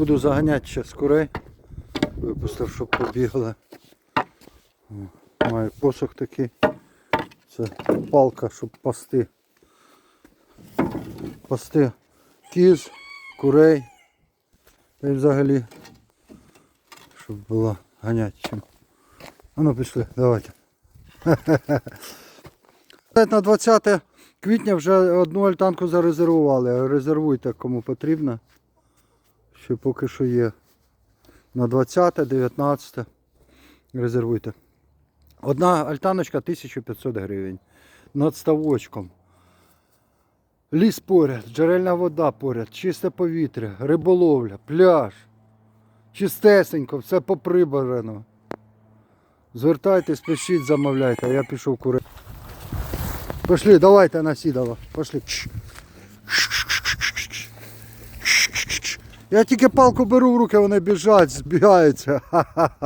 Буду заганяти ще курей. Випустив, щоб побігли. Маю посох такий. Це палка, щоб пасти. Пасти кіз, курей. Та й взагалі, щоб було ганять чим. А ну пішли, давайте. На 20 квітня вже одну альтанку зарезервували. Резервуйте кому потрібно. Ще поки що є. На 20, 19 резервуйте. Одна альтаночка 1500 гривень. Над ставочком. Ліс поряд, джерельна вода поряд, чисте повітря, риболовля, пляж. Чистесенько, все поприбрано. Звертайтесь, пишіть, замовляйте, я пішов курити. Пошли, давайте на сідало. Пошли. Я тільки палку беру в руки, вони біжать, збігаються. Ха-ха-ха.